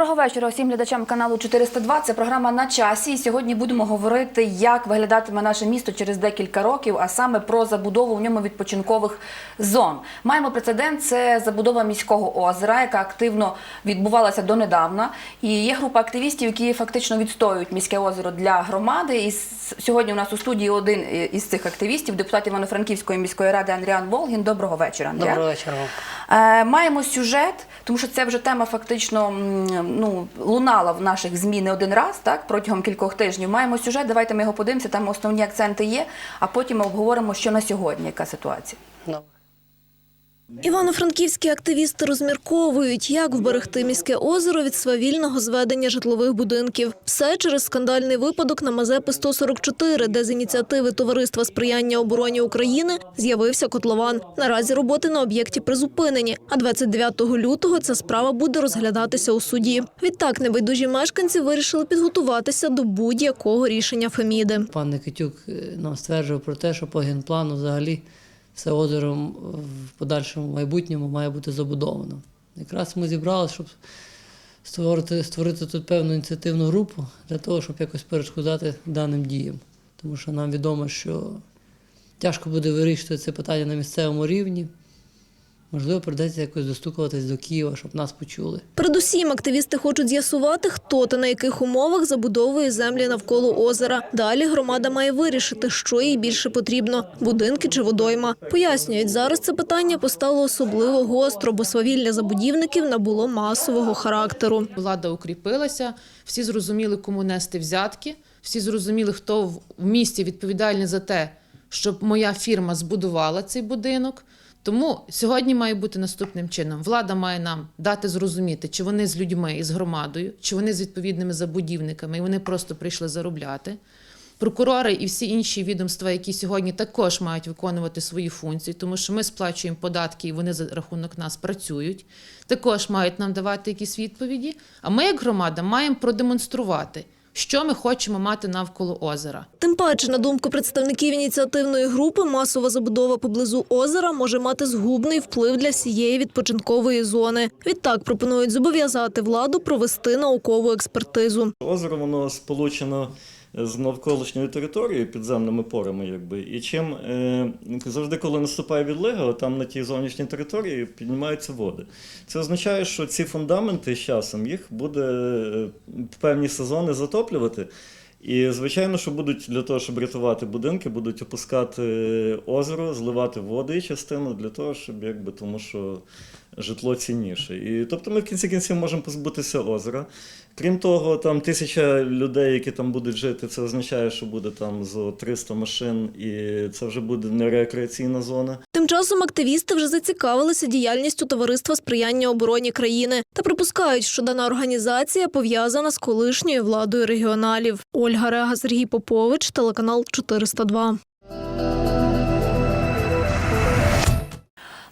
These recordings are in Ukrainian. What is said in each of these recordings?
Доброго вечора усім глядачам каналу 402. Це програма на часі. І сьогодні будемо говорити, як виглядатиме наше місто через декілька років, а саме про забудову в ньому відпочинкових зон. Маємо прецедент. Це забудова міського озера, яка активно відбувалася донедавна. І є група активістів, які фактично відстоюють міське озеро для громади. І сьогодні у нас у студії один із цих активістів, депутат Івано-Франківської міської ради Андріан Волгін. Доброго вечора, Андріан. Доброго вечора. Е, Маємо сюжет, тому що це вже тема фактично ну, лунала в наших ЗМІ не один раз, так, протягом кількох тижнів. Маємо сюжет, давайте ми його подивимося, там основні акценти є, а потім ми обговоримо, що на сьогодні, яка ситуація. Івано-франківські активісти розмірковують, як вберегти міське озеро від свавільного зведення житлових будинків. Все через скандальний випадок на Мазепи 144, де з ініціативи Товариства сприяння обороні України з'явився котлован. Наразі роботи на об'єкті призупинені, а 29 лютого ця справа буде розглядатися у суді. Відтак небайдужі мешканці вирішили підготуватися до будь-якого рішення Феміди. Пан Никитюк е, нам стверджував про те, що по генплану взагалі все озеро в подальшому майбутньому має бути забудовано. Якраз ми зібралися, щоб створити, створити тут певну ініціативну групу для того, щоб якось перешкодати даним діям. Тому що нам відомо, що тяжко буде вирішити це питання на місцевому рівні. Можливо, прийдеться якось достукуватись до Києва, щоб нас почули. Передусім, активісти хочуть з'ясувати, хто та на яких умовах забудовує землі навколо озера. Далі громада має вирішити, що їй більше потрібно – будинки чи водойма. Пояснюють, зараз це питання постало особливо гостро, бо свавілля забудівників набуло масового характеру. Влада укріпилася, всі зрозуміли, кому нести взятки, всі зрозуміли, хто в місті відповідальний за те, щоб моя фірма збудувала цей будинок. Тому сьогодні має бути наступним чином: влада має нам дати зрозуміти, чи вони з людьми і з громадою, чи вони з відповідними забудівниками, і вони просто прийшли заробляти. Прокурори і всі інші відомства, які сьогодні також мають виконувати свої функції, тому що ми сплачуємо податки і вони за рахунок нас працюють, також мають нам давати якісь відповіді. А ми, як громада, маємо продемонструвати, що ми хочемо мати навколо озера. Тим паче, на думку представників ініціативної групи, масова забудова поблизу озера може мати згубний вплив для всієї відпочинкової зони. Відтак пропонують зобов'язати владу провести наукову експертизу. Озеро воно сполучено з навколишньою територією, підземними порами, якби. І чим е, завжди, коли наступає відлига, там на тій зовнішній території піднімаються води. Це означає, що ці фундаменти з часом їх буде е, певні сезони затоплювати. І, звичайно, що будуть для того, щоб рятувати будинки, будуть опускати озеро, зливати води частину для того, щоб якби тому, що житло цінніше. І тобто ми в кінці кінців можемо позбутися озера. Крім того, там тисяча людей, які там будуть жити, це означає, що буде там зо 300 машин, і це вже буде не рекреаційна зона. Тим часом активісти вже зацікавилися діяльністю товариства сприяння обороні країни та припускають, що дана організація пов'язана з колишньою владою регіоналів. Ольга Рега, Сергій Попович, телеканал 402.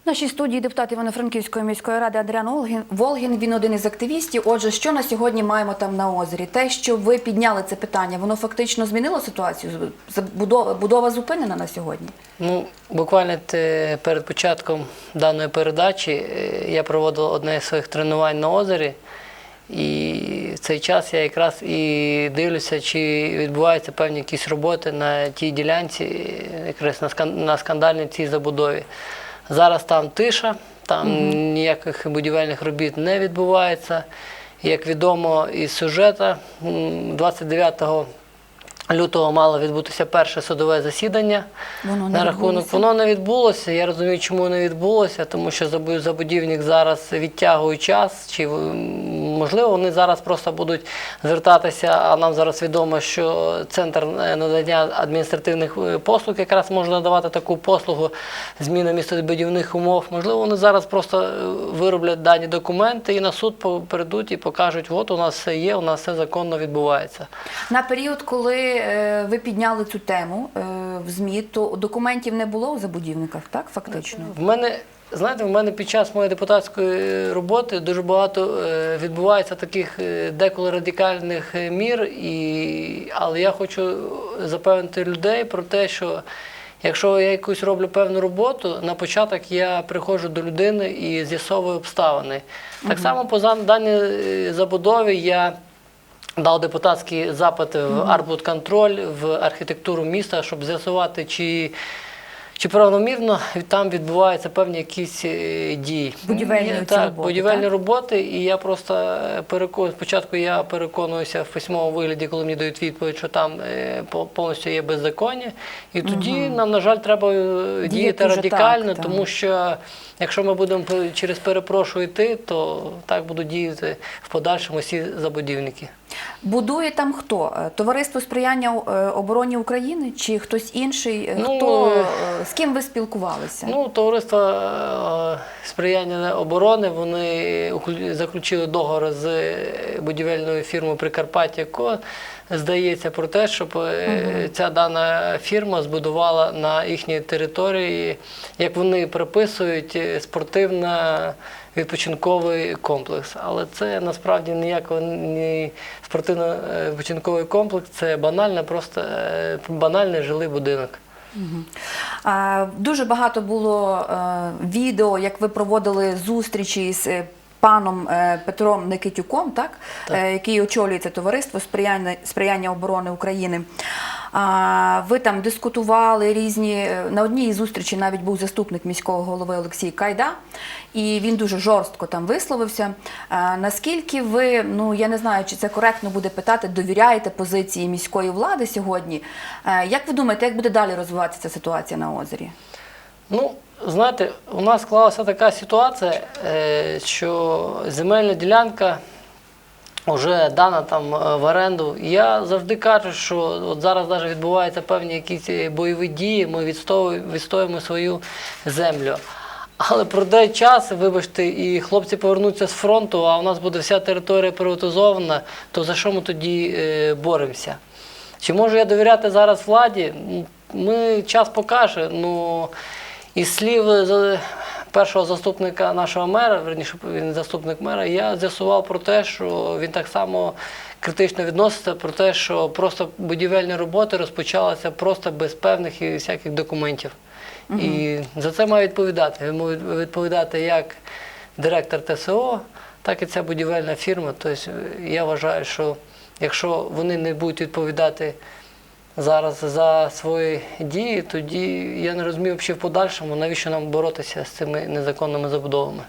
Нашій студії депутат Івано-Франківської міської ради Андріан Волгін. Волгін. Він один із активістів. Отже, що на сьогодні маємо там на озері? Те, що ви підняли це питання, воно фактично змінило ситуацію? Забудова будова зупинена на сьогодні? Ну, буквально перед початком даної передачі е, я проводив одне з своїх тренувань на озері. І в цей час я якраз і дивлюся, чи відбуваються певні якісь роботи на тій ділянці, е, якраз на скандальній цій забудові. Зараз там тиша, там ніяких будівельних робіт не відбувається. Як відомо із сюжета м, 29 лютого мало відбутися перше судове засідання. Воно на рахунок відбулося? воно не відбулося. Я розумію, чому не відбулося, тому що забу- забудівник зараз відтягує час, чи можливо вони зараз просто будуть звертатися. А нам зараз відомо, що центр е, надання адміністративних е, послуг якраз може надавати таку послугу зміни містобудівних умов. Можливо, вони зараз просто е, вироблять дані документи і на суд прийдуть і покажуть, от у нас все є, у нас все законно відбувається. На період, коли е, ви підняли цю тему е, в ЗМІ, то документів не було у забудівниках, так фактично? В мене, знаєте, в мене під час моєї депутатської роботи дуже багато е, відбувається таких деколи радикальних мір, і, але я хочу запевнити людей про те, що Якщо я якусь роблю певну роботу, на початок я приходжу до людини і з'ясовую обставини. Так само по даній забудові я дав депутатський запит в арбудконтроль, в архітектуру міста, щоб з'ясувати, чи, чи правомірно там відбуваються певні якісь е, дії. Будівельні так, роботи, будівельні так? роботи, і я просто переконую, спочатку я переконуюся в письмовому вигляді, коли мені дають відповідь, що там е, по- повністю є беззаконня. І тоді нам, на жаль, треба е, діяти вже радикально, так, тому що якщо ми будемо через перепрошую йти, то так будуть діяти в подальшому всі забудівники. Будує там хто? Е, Товариство сприяння е, обороні України чи хтось інший? Е, Ну, Хто з ким ви спілкувалися? Ну, товариство сприяння оборони вони заключили договор з будівельною фірмою Прикарпаття, яка здається про те, щоб е, ця дана фірма збудувала на їхній території, як вони приписують, спортивна. Відпочинковий комплекс, але це насправді ніякого не спортивно-відпочинковий комплекс, це банальне, просто е, банальний жилий будинок. Дуже багато було е, відео, як ви проводили зустрічі з е, паном е, Петром Никитюком, так? Е, який очолює це товариство сприяння, сприяння оборони України. Ви там дискутували різні. е, На одній із зустрічей навіть був заступник міського голови Олексій Кайда, і він дуже жорстко там висловився. Наскільки ви, ну я не знаю, чи це коректно буде питати, довіряєте позиції міської влади сьогодні? Е, Як ви думаєте, як буде далі розвиватися ця ситуація на озері? Ну, знаєте, у нас склалася така ситуація, е, що земельна ділянка вже дана там е, в оренду. Я завжди кажу, що от зараз навіть відбуваються певні якісь е, бойові дії, ми відстоюємо, свою землю. Але пройде час, вибачте, і хлопці повернуться з фронту, а у нас буде вся територія приватизована, то за що ми тоді е, боремося? Чи можу я довіряти зараз владі? Ми час покаже. Ну, із слів першого заступника нашого мера, верніше він заступник мера, я з'ясував про те, що він так само критично відноситься про те, що просто будівельні роботи розпочалися просто без певних і всяких документів. І за це має відповідати. Він має відповідати як директор ТСО, так і ця будівельна фірма. Тобто я вважаю, що якщо вони не будуть відповідати зараз за свої дії, тоді я не розумію взагалі в подальшому, навіщо нам боротися з цими незаконними забудовами.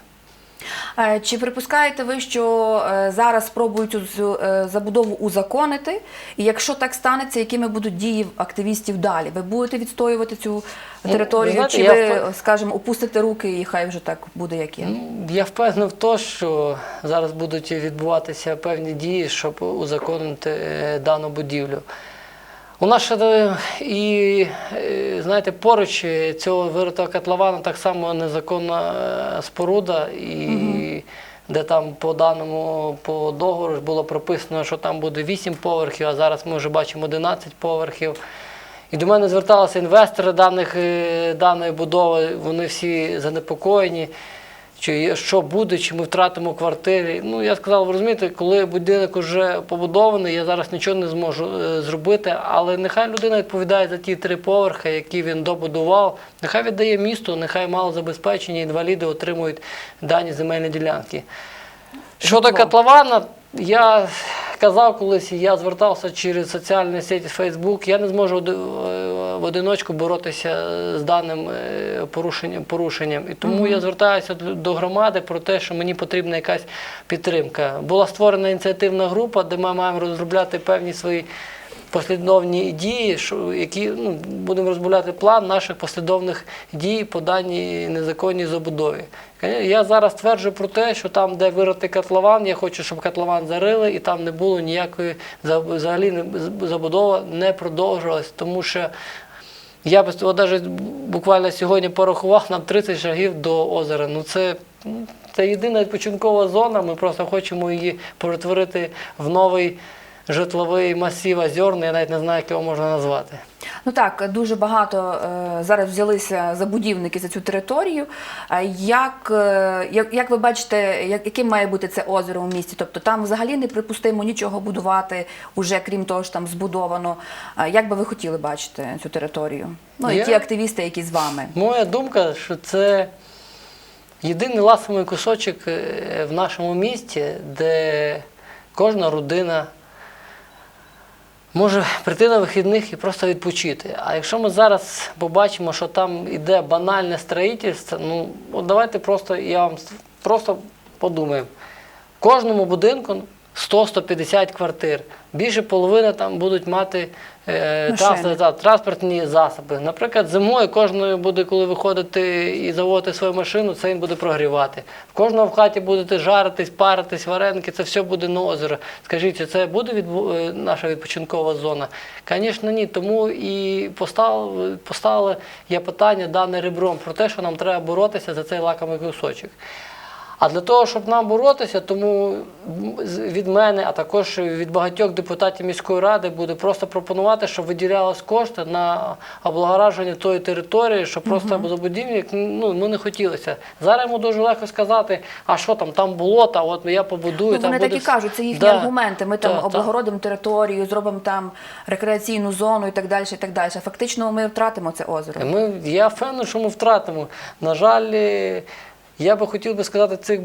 Е, Чи припускаєте ви, що е, зараз спробують цю- е, забудову узаконити? І якщо так станеться, якими будуть дії активістів далі? Ви будете відстоювати цю Ну, територію, ви знаєте, чи ви, впев- скажімо, опустите руки і хай вже так буде, як є? Ну, Я впевнений в те, що зараз будуть відбуватися певні дії, щоб узаконити дану будівлю. У нас ще е, і, е, знаєте, поруч цього виритого котлована так само незаконна е, споруда, і де там по даному по договору було прописано, що там буде 8 поверхів, а зараз ми вже бачимо 11 поверхів. І до мене зверталися інвестори даних, е, даної будови, вони всі занепокоєні, чи що буде, чи ми втратимо квартири. Ну, я сказав, ви розумієте, коли будинок вже побудований, я зараз нічого не зможу е, зробити, але нехай людина відповідає за ті три поверхи, які він добудував, нехай віддає місто, нехай мало забезпечення, інваліди отримують дані земельні ділянки. Щодо котлована, я казав колись, я звертався через соціальні сеті Facebook, я не зможу в одиночку боротися з даним е, порушенням. порушенням. І тому я звертаюся до громади про те, що мені потрібна якась підтримка. Була створена ініціативна група, де ми маємо розробляти певні свої послідовні дії, які ну, будемо розробляти план наших послідовних дій по даній незаконній забудові. Я зараз стверджую про те, що там, де вирити котлован, я хочу, щоб котлован зарили, і там не було ніякої взагалі забудова не продовжувалась, тому що я б навіть буквально сьогодні порахував нам 30 шагів до озера. Ну це, ну, це єдина відпочинкова зона. Ми просто хочемо її перетворити в новий житловий масив озерний, я навіть не знаю, як його можна назвати. Ну так, дуже багато е, зараз взялися забудівники за цю територію. А Як, е, як, як ви бачите, як, яким має бути це озеро у місті? Тобто там взагалі неприпустимо нічого будувати, уже крім того, що там збудовано. Як би ви хотіли бачити цю територію? Ну і ті активісти, які з вами. Моя думка, що це єдиний ласовий кусочок е, в нашому місті, де кожна родина може прийти на вихідних і просто відпочити. А якщо ми зараз побачимо, що там іде банальне строїтельство, ну от давайте просто я вам просто подумаємо. Кожному будинку 100-150 квартир. Більше половини там будуть мати е, транспорт- транспортні засоби. Наприклад, зимою кожною буде, коли виходити і заводити свою машину, це він буде прогрівати. В кожного в хаті будете жаритись, паритись, вареники, це все буде на озеро. Скажіть, це буде відбу- е, наша відпочинкова зона? Звісно, ні. Тому і поставили, поставили я питання дане ребром про те, що нам треба боротися за цей лакомий кусочок. А для того, щоб нам боротися, тому від мене, а також від багатьох депутатів міської ради буде просто пропонувати, щоб виділялось кошти на облагораження тої території, щоб просто забудівник ну, ну, не хотілося. Зараз йому дуже легко сказати, а що там, там болото, от я побудую. Ну, там вони так буде і кажуть, це їхні Да. аргументи. Ми там так. облагородимо територію, зробимо там рекреаційну зону і так далі. І так далі. Фактично, ми втратимо це озеро. Ми, я впевнений, що ми втратимо. На жаль, я би хотів би сказати цих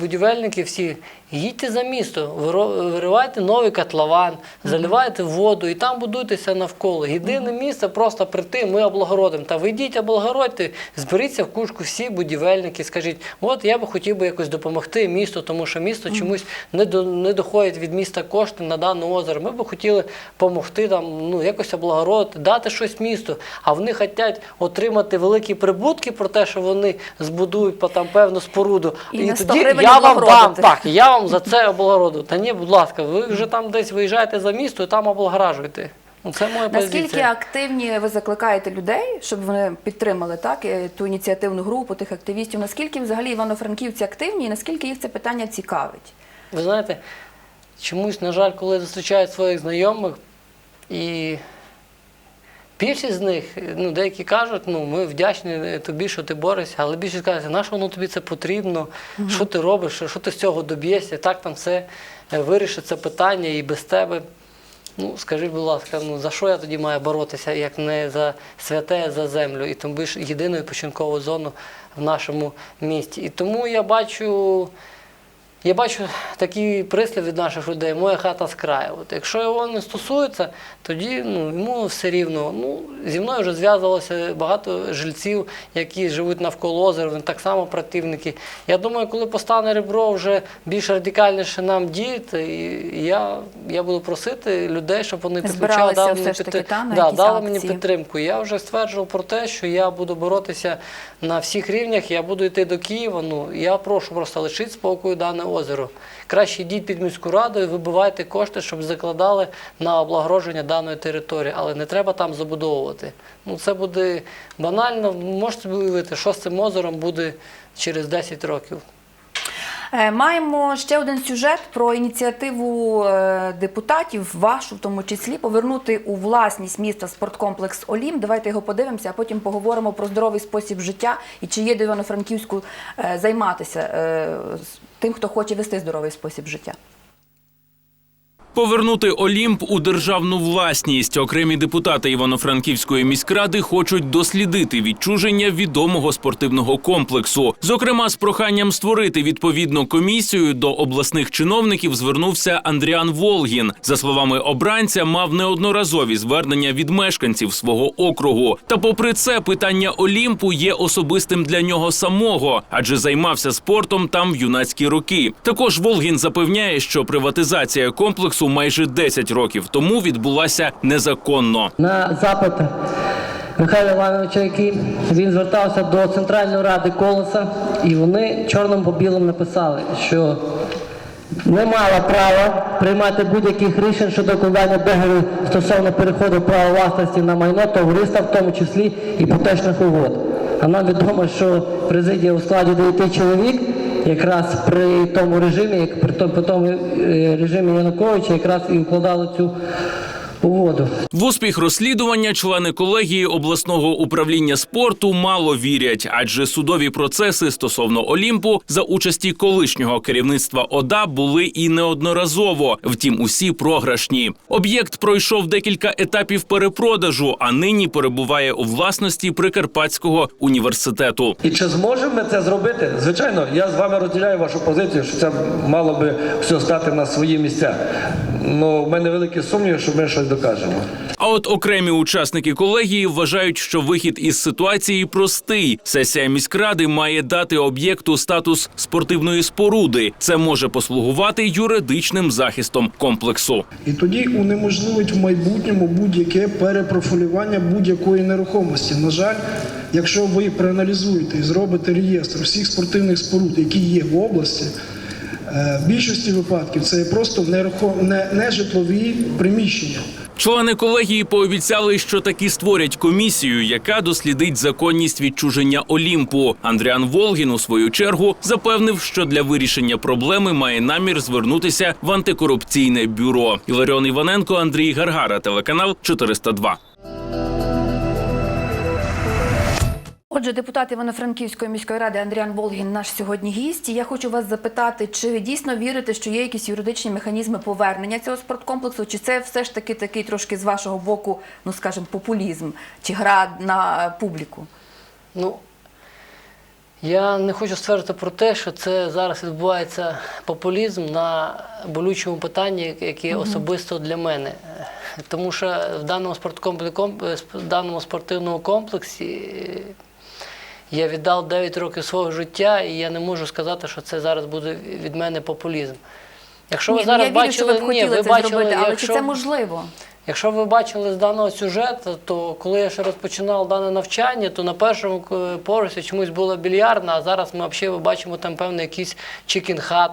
будівельників всі, їдьте за місто, виривайте новий котлован, заливайте воду і там будуйтеся навколо. Єдине місце просто прийти, ми облагородимо. Та ви йдіть облагородьте, зберіться в кушку всі будівельники, скажіть, от я би хотів би якось допомогти місту, тому що місто чомусь не, до, не доходить від міста кошти на дане озеро. Ми би хотіли допомогти там, ну, якось облагородити, дати щось місту. А вони хочуть отримати великі прибутки про те, що вони збудують по там певну споруду. І 100 тоді я вам дам так, я вам за це облагороду. Та ні, будь ласка, ви вже там десь виїжджаєте за місто і там облагоражуєте. Ну, це моя Наскільки позиція. активні ви закликаєте людей, щоб вони підтримали так е, ту ініціативну групу тих активістів? Наскільки взагалі івано-франківці активні, і наскільки їх це питання цікавить? Ви знаєте, чомусь, на жаль, коли зустрічають своїх знайомих, і більшість з них, ну, деякі кажуть, ну, ми вдячні тобі, що ти борешся, але більшість кажуть, на що воно тобі це потрібно, що ти робиш, що ти з цього доб'єшся, так там все е, вирішить це питання і без тебе. Ну, скажіть, будь ласка, ну за що я тоді маю боротися, як не за святе, а за землю, і тим більше єдину відпочинкову зону в нашому місті. І тому я бачу, я бачу такий прислів від наших людей, моя хата з краю. От якщо його не стосується, тоді ну, йому все рівно. Ну, зі мною вже зв'язувалося багато жильців, які живуть навколо озера, вони так само противники. Я думаю, коли постане ребро вже більш радикальніше нам діяти, і я, я буду просити людей, щоб вони підключали, дали мені, таки, та, да, дали мені підтримку. Я вже стверджував про те, що я буду боротися на всіх рівнях, я буду йти до Києва. Ну, я прошу просто лишити спокою дане озеро. Краще йдіть під міську раду і вибивайте кошти, щоб закладали на облагородження даної території, але не треба там забудовувати. Ну, це буде банально. Можете уявити, що з цим озером буде через 10 років. Е, Маємо ще один сюжет про ініціативу е, депутатів, вашу в тому числі, повернути у власність міста спорткомплекс Олім. Давайте його подивимося, а потім поговоримо про здоровий спосіб життя і чи є до Івано-Франківську е, займатися тим, хто хоче вести здоровий спосіб життя. Повернути Олімп у державну власність. Окремі депутати Івано-Франківської міськради хочуть дослідити відчуження відомого спортивного комплексу. Зокрема, з проханням створити відповідну комісію до обласних чиновників звернувся Андріан Волгін. За словами обранця, мав неодноразові звернення від мешканців свого округу. Та, попри це, питання Олімпу є особистим для нього самого, адже займався спортом там в юнацькі роки. Також Волгін запевняє, що приватизація комплексу майже 10 років тому відбулася незаконно. на запит Михайла Івановича, який він звертався до Центральної ради колеса, і вони чорним по білому написали, що не мала права приймати будь-яких рішень щодо укладання договору стосовно переходу права власності на майно товариства, в тому числі іпотечних угод. А нам відомо, що президія у складі 9 чоловік якраз при тому режимі, як при тому, е, режимі Януковича, якраз і укладали цю. Воду. В успіх розслідування члени колегії обласного управління спорту мало вірять, адже судові процеси стосовно Олімпу за участі колишнього керівництва ОДА були і неодноразово. Втім, усі програшні. Об'єкт пройшов декілька етапів перепродажу, а нині перебуває у власності Прикарпатського університету. І чи зможемо ми це зробити? Звичайно, я з вами розділяю вашу позицію, що це мало би все стати на свої місця. Ну, в мене великі сумніви, що ми щось докажемо. А от окремі учасники колегії вважають, що вихід із ситуації простий. Сесія міськради має дати об'єкту статус спортивної споруди. Це може послугувати юридичним захистом комплексу. І тоді унеможливить в майбутньому будь-яке перепрофілювання будь-якої нерухомості. На жаль, якщо ви проаналізуєте і зробите реєстр всіх спортивних споруд, які є в області, е, в більшості випадків це просто нерухом... не, не житлові приміщення. Члени колегії пообіцяли, що таки створять комісію, яка дослідить законність відчуження Олімпу. Андріан Волгін у свою чергу запевнив, що для вирішення проблеми має намір звернутися в антикорупційне бюро. Іларіон Іваненко, Андрій Гаргара, телеканал 402. Отже, депутат Івано-Франківської міської ради Андріан Волгін наш сьогодні гість. І Я хочу вас запитати, чи ви дійсно вірите, що є якісь юридичні механізми повернення цього спорткомплексу, чи це все ж таки такий трошки з вашого боку, ну скажімо, популізм, чи гра на публіку? Ну, я не хочу ствердити про те, що це зараз відбувається популізм на болючому питанні, яке особисто для мене. Тому що в даному спорткомплексі, в даному спортивному комплексі я віддав 9 років свого життя, і я не можу сказати, що це зараз буде від мене популізм. Якщо ви Ні, ну, зараз я вірю, що ви б ні, ви це бачили, зробити, але якщо- чи це можливо? Якщо ви бачили з даного сюжету, то коли я ще розпочинав дане навчання, то на першому е, поверсі чомусь була більярдна, а зараз ми взагалі бачимо там певний якийсь чікін-хат.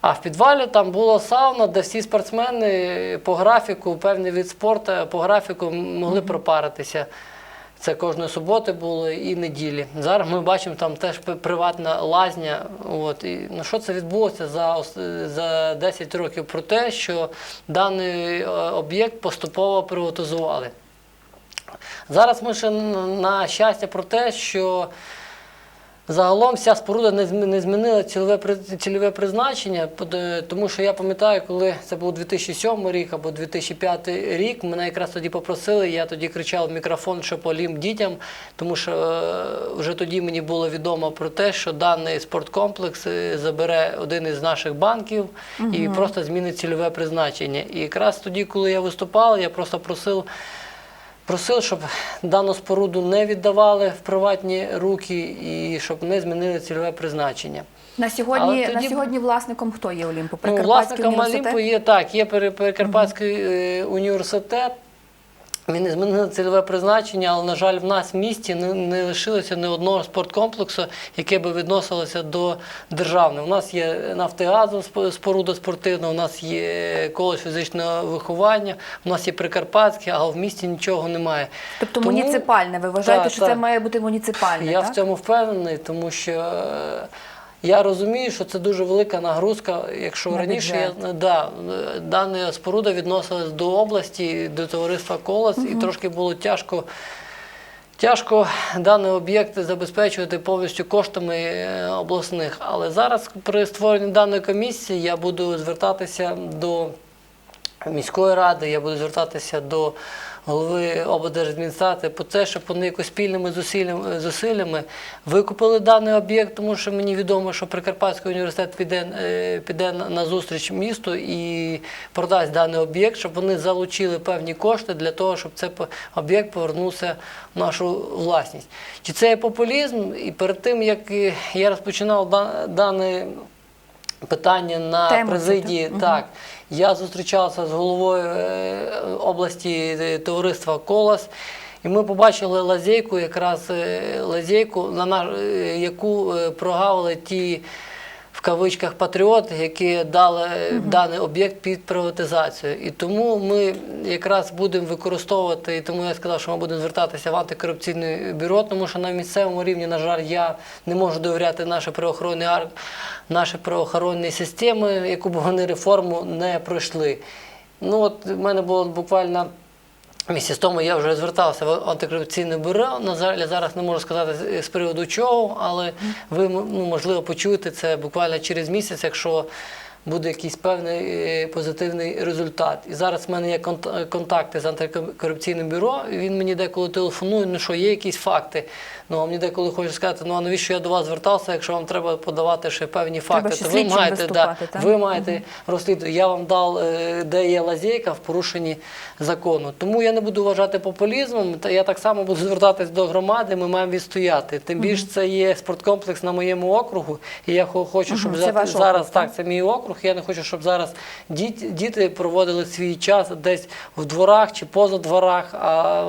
А в підвалі там була сауна, де всі спортсмени по графіку, певний від спорту, по графіку могли пропаритися. Це кожної суботи було і неділі. Зараз ми бачимо там теж приватна лазня. От. І, ну, що це відбулося за, за 10 років про те, що даний е, об'єкт поступово приватизували. Зараз ми ще на щастя про те, що Загалом вся споруда не змі- не змінила цільове, цільове призначення, е, тому що я пам'ятаю, коли це був 2007 рік або 2005 рік, мене якраз тоді попросили, я тоді кричав в мікрофон, що полім дітям, тому що е, вже тоді мені було відомо про те, що даний спорткомплекс е, забере один із наших банків і просто змінить цільове призначення. І якраз тоді, коли я виступав, я просто просив. Просив, щоб дану споруду не віддавали в приватні руки і щоб не змінили цільове призначення. На сьогодні, тоді- на сьогодні власником хто є Олімпу? Ну, власником? Олімпу є так, є Прикарпатський е, університет. Він не змінив цільове призначення, але, на жаль, в нас в місті не, не лишилося ні одного спорткомплексу, яке би відносилося до державного. У нас є Нафтигазу сп- споруда спортивна, у нас є коледж фізичного виховання, у нас є Прикарпатський, а в місті нічого немає. Тобто Тому- муніципальне. Ви вважаєте, Так, що це має бути муніципальне? Я так? в цьому впевнений, тому що я розумію, що це дуже велика нагрузка. Якщо На раніше я, да, дана споруда відносилась до області, до товариства Колос, і трошки було тяжко. Тяжко даний об'єкт забезпечувати повністю коштами е, обласних. Але зараз при створенні даної комісії я буду звертатися до міської ради, я буду звертатися до голови облдержадміністрації по те, щоб вони якось спільними зусиллями, зусиллями викупили даний об'єкт, тому що мені відомо, що Прикарпатський університет піде, е, піде на- зустріч місту і продасть даний об'єкт, щоб вони залучили певні кошти для того, щоб цей об'єкт повернувся в нашу власність. Чи це є популізм? І перед тим, як е, я розпочинав да- даний питання на Тему цю, президії. так? Так, я зустрічався з головою е, області е, товариства Колос. І ми побачили лазейку, якраз е, лазейку, на наш, яку прогавили ті кавичках патріоти, які дали е, даний об'єкт під приватизацію. І тому ми якраз будемо використовувати, і тому я сказав, що ми будемо звертатися в антикорупційне бюро, тому що на місцевому рівні, на жаль, я не можу довіряти нашій правоохоронній ар- нашій правоохоронній системі, яку б вони реформу не пройшли. Ну от в мене було буквально місяць тому я вже звертався в антикорупційне бюро. На жаль, зараз не можу сказати з- приводу чого, але ви ну, можливо почуєте це буквально через місяць, якщо буде якийсь певний е, позитивний результат. І зараз в мене є контакти з антикорупційним бюро. і Він мені деколи телефонує, ну що є якісь факти. Ну а мені деколи хоче сказати, ну а навіщо я до вас звертався, якщо вам треба подавати ще певні факти, ще то ви маєте да, ви маєте розслідувати. Я вам дав, е, де є лазейка в порушенні закону. Тому я не буду вважати популізмом. Та я так само буду звертатись до громади. Ми маємо відстояти. Тим більше це є спорткомплекс на моєму округу. І я хочу, щоб це зараз округ, так? це мій округ. Я не хочу, щоб зараз діти, діти проводили свій час десь в дворах чи поза дворах. А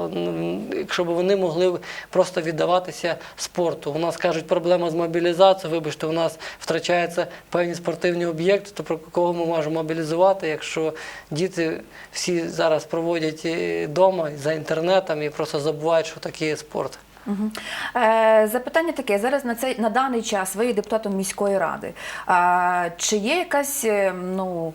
якщо б вони могли просто віддаватися спорту. У нас кажуть, проблема з мобілізацією. Вибачте, у нас втрачаються певні спортивні об'єкти. То про кого ми можемо мобілізувати, якщо діти всі зараз проводять вдома за інтернетом і просто забувають, що таке спорт. Е, Запитання таке: зараз на цей на даний час ви є депутатом міської ради. Чи є якась е, ну?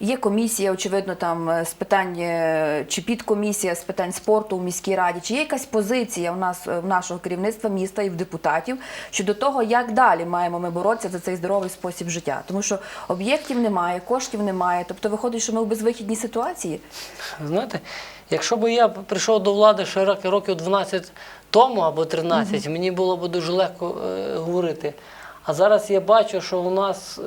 Є комісія, очевидно, там е, з питань е, чи підкомісія з питань спорту у міській раді. Чи є якась позиція у нас е, в нашого керівництва міста і в депутатів щодо того, як далі маємо ми боротися за цей здоровий спосіб життя? Тому що об'єктів немає, коштів немає. Тобто виходить, що ми у безвихідній ситуації. Знаєте, якщо б я прийшов до влади ще роки- років 12 тому або 13, мені було б дуже легко е, говорити. А зараз я бачу, що у нас е,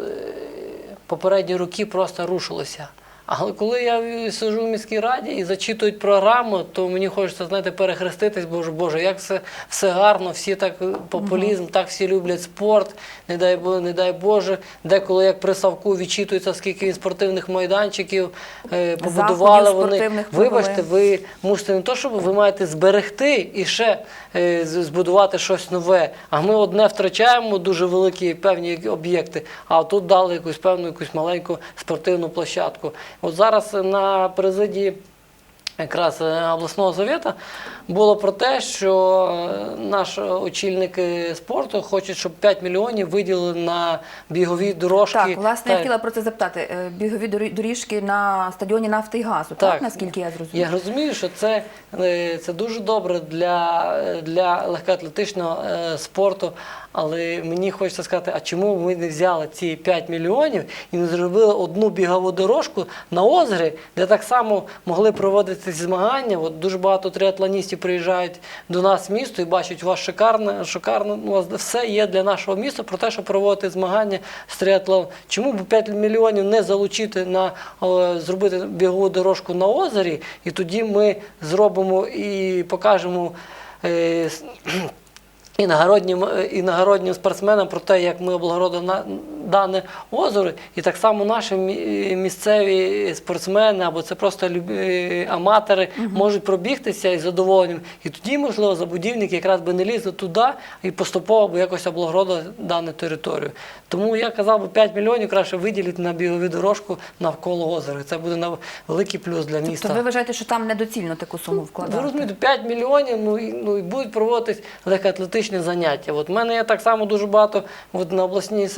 попередні роки просто рушилося. Але коли я сижу в міській раді і зачитують програму, то мені хочеться, знаєте, перехреститись, боже, Боже, як все, все гарно, всі так е, популізм, так всі люблять спорт, не дай, Бо- не дай Боже. Деколи як при Савку відчитується, скільки він спортивних майданчиків е, побудували Заходів вони. спортивних. Вибачте, ви мусите не то, щоб ви маєте зберегти і ще е, збудувати щось нове. А ми одне втрачаємо дуже великі певні об'єкти, а тут дали якусь певну якусь маленьку спортивну площадку. От зараз на президії якраз е, обласного совєта було про те, що е, наш очільник е, спорту хоче, щоб 5 мільйонів виділили на бігові дорожки. Так, власне, я хотіла про це запитати. Е, Бігові доріжки на стадіоні нафти і газу, так, наскільки я зрозуміла? Я розумію, що це, е, це дуже добре для, е, для легкоатлетичного е, спорту, але мені хочеться сказати, а чому ми не взяли ці 5 мільйонів і не зробили одну бігову дорожку на озері, де так само могли проводити змагання. От дуже багато триатлоністів приїжджають до нас в місто і бачать, у вас шикарне, шикарне, у вас все є для нашого міста про те, щоб проводити змагання з триатлоном. Чому б 5 мільйонів не залучити на зробити бігову дорожку на озері, і тоді ми зробимо і покажемо. е, іногороднім, е, іногороднім спортсменам про те, як ми облагородили дане озеро, і так само наші місцеві спортсмени або це просто аматори угу. можуть пробігтися із задоволенням. І тоді, можливо, забудівники якраз би не лізли туди і поступово би якось облагородили дану територію. Тому я казав би 5 мільйонів краще виділити на бігову дорожку навколо озера. Це буде на великий плюс для міста. Тобто ви вважаєте, що там недоцільно таку суму Ви вкладати? розумієте, 5 мільйонів, ну і, ну і будуть проводитись легкоатлетичні заняття. От в мене є так само дуже багато от на, обласній,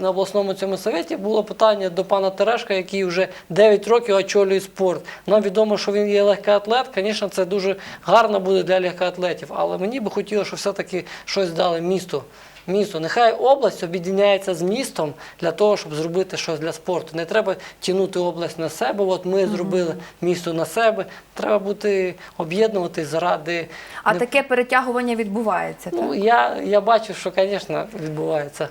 на обласному цьому совєті було питання до пана Терешка, який вже 9 років очолює спорт. Нам відомо, що він є легкоатлет. Звісно, це дуже гарно буде для легкоатлетів, але мені би хотілося, щоб все-таки щось дали місту. Місто, нехай область об'єднається з містом для того, щоб зробити щось для спорту. Не треба тягнути область на себе. От ми зробили місто на себе. Треба бути об'єднуватись заради. А не- таке перетягування відбувається, так? Ну, я, я бачу, що, звісно, відбувається.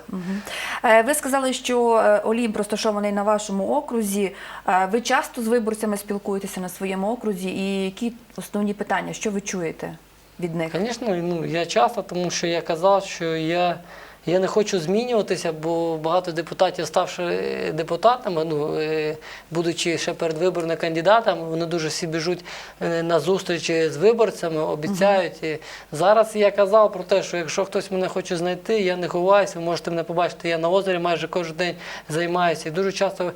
Е, Ви сказали, що е, Олімп розташований на вашому окрузі. Е, Ви часто з виборцями спілкуєтеся на своєму окрузі, і які основні питання, що ви чуєте від них? Звісно, ну, я часто, тому що я казав, що я, я не хочу змінюватися, бо багато депутатів, ставши е, депутатами, ну, е, будучи ще передвиборними кандидатами, вони дуже всі біжуть е, на зустрічі з виборцями, обіцяють. І зараз я казав про те, що якщо хтось мене хоче знайти, я не ховаюся, ви можете мене побачити. Я на озері майже кожен день займаюся і дуже часто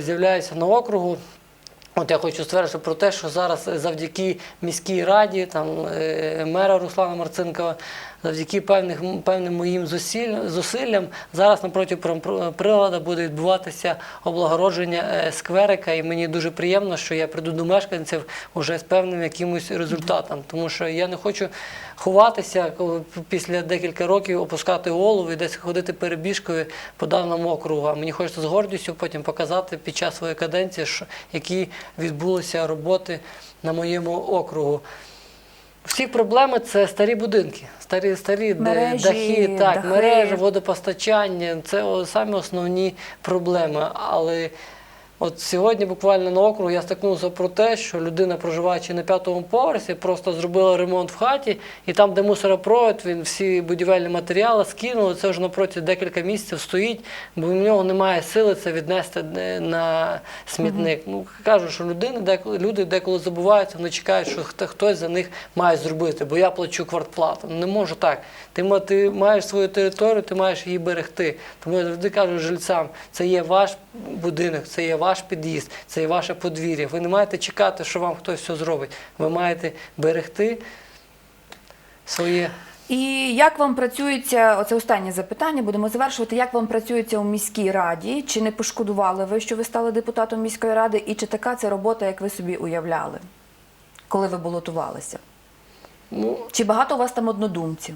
з'являюся на округу. От я хочу стверджувати про те, що зараз завдяки міській раді, там е, мера Руслана Марцинкова, завдяки певних, певним моїм зусиль, зусиллям зараз напроти приладу буде відбуватися облагородження е, скверика. І мені дуже приємно, що я прийду до мешканців уже з певним якимось результатом. Тому що я не хочу ховатися, після декілька років опускати голову і десь ходити перебіжкою по даному округу. А мені хочеться з гордістю потім показати під час своєї каденції, які відбулися роботи на моєму округу. Всі проблеми це старі будинки, старі, старі де- Мережі, дахи, так, дахи. мережі, водопостачання. Це самі основні проблеми. Але от сьогодні буквально на округу я стикнувся про те, що людина, проживаючи на п'ятому поверсі, просто зробила ремонт в хаті, і там, де мусоропровід, він всі будівельні матеріали скинув. Це вже напроти декілька місяців стоїть, бо в нього немає сили це віднести на смітник. Ну кажу, що людини деколи люди деколи забуваються, вони чекають, що хтось за них має зробити, бо я плачу квартплату. Не можу так. Ти, ти маєш свою територію, ти маєш її берегти. Тому я завжди кажу жильцям, це є ваш будинок, це є ваш під'їзд, це є ваше подвір'я. Ви не маєте чекати, що вам хтось все зробить. Ви маєте берегти своє. І як вам працюється, оце останнє запитання, будемо завершувати. Як вам працюється у міській раді? Чи не пошкодували ви, що ви стали депутатом міської ради? І чи така це робота, як ви собі уявляли, коли ви балотувалися? Ну, Чи багато у вас там однодумців?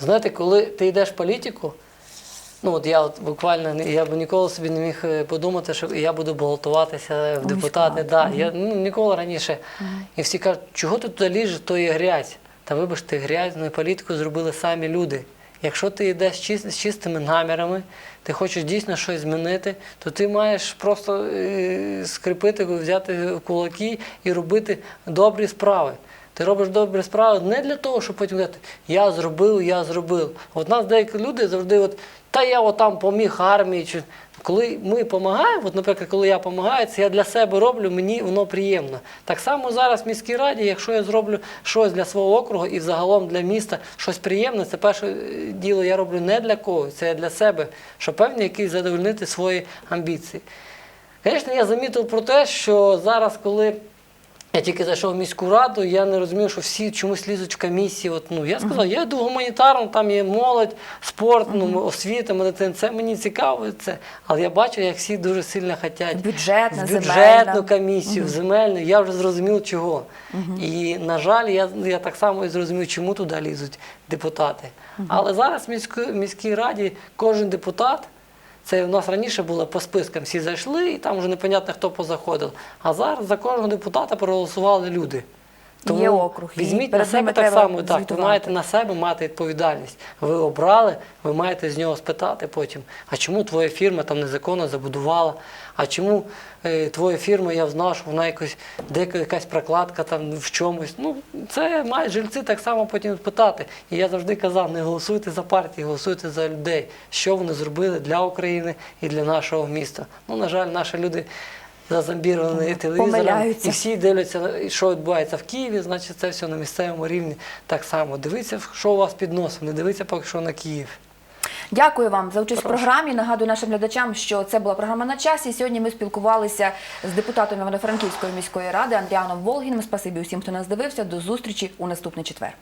Знаєте, коли ти йдеш в політику, ну от я от буквально я б ніколи собі не міг е, подумати, що я буду балотуватися в депутати. Да, я ну, ніколи раніше. І всі кажуть, чого ти туди ліжеш, то є грязь. Та вибачте, грязну політику зробили самі люди. Якщо ти йдеш з з чистими намірами, ти хочеш дійсно щось змінити, то ти маєш просто е, скріпити, взяти кулаки і робити добрі справи. Ти робиш добрі справи не для того, щоб потім казати, я зробив, я зробив. От нас деякі люди завжди, от, та я от там поміг армії. Чи... Коли ми допомагаємо, от, наприклад, коли я допомагаю, це я для себе роблю, мені воно приємно. Так само зараз в міській раді, якщо я зроблю щось для свого округу і загалом для міста щось приємне, це перше е, діло я роблю не для когось, це для себе, щоб певні якісь задовольнити свої амбіції. Звісно, я замітив про те, що зараз, коли я тільки зайшов в міську раду, я не розумів, що всі чомусь лізуть в комісії. От, ну, я сказав, я йду гуманітарно, там є молодь, спорт, ну, освіта, медицина. Це мені цікаво. Це. Але я бачу, як всі дуже сильно хочуть Бюджетна, в земельна. бюджетну комісію, в земельну. Я вже зрозумів, чого. І, на жаль, я, я так само і зрозумів, чому туди лізуть депутати. Але зараз в міській, міській раді кожен депутат. Це в нас раніше було по спискам. Всі зайшли, і там вже непонятно, хто позаходив. А зараз за кожного депутата проголосували люди. Є округ, візьміть на себе так само. Так, ви маєте на себе мати відповідальність. Ви обрали, ви маєте з нього спитати потім, а чому твоя фірма там незаконно забудувала, а чому е, твоя фірма, я знав, що вона якось, деяка якась прокладка там в чомусь. Ну, це мають жильці так само потім питати. І я завжди казав, не голосуйте за партії, голосуйте за людей, що вони зробили для України і для нашого міста. Ну, на жаль, наші люди зазомбіровані телевізором, Помиляються. і всі дивляться, що відбувається в Києві, значить це все на місцевому рівні так само. Дивіться, що у вас під носом, не дивіться поки що на Київ. Дякую вам за участь в програмі. Нагадую нашим глядачам, що це була програма на часі. Сьогодні ми спілкувалися з депутатом Івано-Франківської міської ради Андріаном Волгіним. Спасибі усім, хто нас дивився. До зустрічі у наступний четвер.